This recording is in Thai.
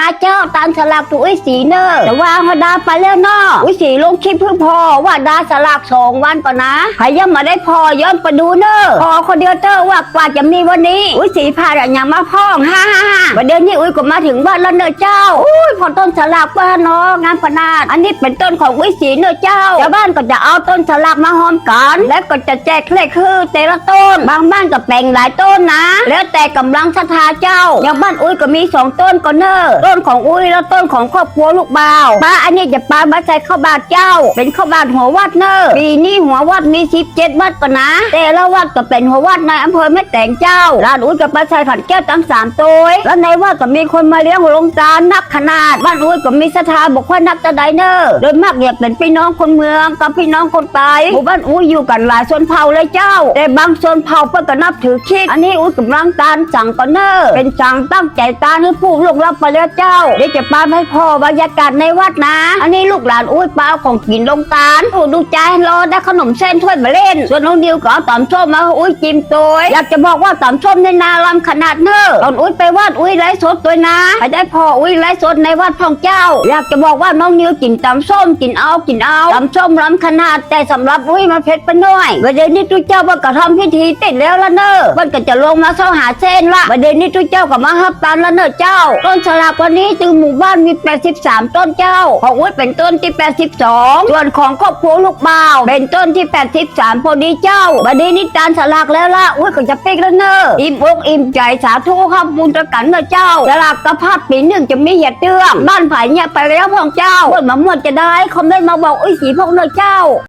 มาเจ้าตามสลากถูกอุ้ยสีเนอะแต่ว่าเขาดาไปแล้วเนาะอุ้ยสีลงคลิปเพิ่งพอว่าดาสลากสองวันก่อนนะใครยังมาได้พอย้อนไปดูเนอะพอคนเดียวเตอร์ว่ากว่าจะมีวันนี้อุ้ยสีพาดอย่างมาพ้องฮ่าฮ่าฮ่าวันเดียวนี้อุ้ยก็มาถึงบ้านแล้วเนอะเจ้าอุ้ยพอต้นสลากว่าเนาะงานปะนาดอันนี้เป็นต้นของอุ้ยสีเนอะเจ้าชาวบ้านก็จะเอาต้นสลากมาหอมกันแล้วก็จะแจกเลขคือแต่ละต้น บางบ้านก็แบ่งหลายต้นนะ แล้วแต่กำลังศรัทธาเจ้าอย่างบ้านอุ้ยก็มีสองต้นก็เนอะต้นของอุ้ยแล้วต้นของครอบครัวลูกบ่าวป้าอันนี้จะป้ามาใส่ข้าวบาทเจ้า เป็นข้าวบาทหัววัดเนอปีนี้หัววัดมีสิบเจ็ดวัดก็นนะ แต่ละวัดก็เป็นหัววัดในอำเภอแม่แตงเจ้าร้านอุ้ยกับปลาชัยขันแก้วตั้งสามตัวแล้วในวัดก็มีคนมาเลี้ยงหลวงจานนับขนาดบ้านอุ้ยก็มีศรัทธาบอกว่านับจะไดเนอร์โดยมากเนี่ยเป็นพี่น้องคนเมืองกับพี่น้องคนตายหมู่บ้านอุ้ยอยู่กันหลายชนเผ่าเลยเจ้า แต่บางชนเผ่าเพิ่นก็นับถือคิดอันนี้อุ้ยกำลังตานสั่งก่อนเนอร์เป็นสั่งตั้งใจตานให้ผู้ลงรับไปแล้วเจ้าเดี๋ยวจะปาให้พ่อบรรยากาศในวัดนะ อันนี้ลูกหลานอุ้ยปาเอาของกินลงตานโอ้ดูใจรอได้ขนมเส้นถ้วยมาเล่น ส่วนน้องดิวก็เอาตำส้มมาอุ้ยจิ้มตัวอยากจะบอกว่าตำส้มในนาลำขนาดเนอตอนอุ้ยไปวัดอุ้ยไลฟ์สดตัวนะไปได้พ่ออุ้ยไลฟ์สดในวัดพ่องเจ้า อยากจะบอกว่าน้องนิวกินตำส้มกินเอากินเอาตำส้มลำขนาดแต่สำหรับอุ้ยมันเผ็ดไปหน่อยวันเดี๋ยวนี้ทุกเจ้าว่าก็ทำพิธีติดแล้วละเนอมันก็จะลงมาเข้าหาเส้นละวันเดี๋ยวนี้ทุกเจ้าก็มาฮับตันละเนอเจ้าต้นสลากวันนี้จึงหมู่บ้านมี 83 ต้นเจ้า ของอุ้ยเป็นต้นที่ 82 ส่วนของครอบครัวลูกบ่าว เป็นต้นที่ 83 พอดีเจ้า วันนี้นิตานสลากแล้วละอุ้ยก็จะปิกแล้วเนออิ่มอกอิ่มใจสาธุครับบุญตะกันเนอเจ้าสลากกระพัดปีหนึ่งจะไมีเหตุเตื้องบ้านไผ่เนี่ยไปแล้วพองเจ้าเพื่อนมาหมดจะได้คอมเมนต์มาบอกอุ้ยสีพงเนอเจ้า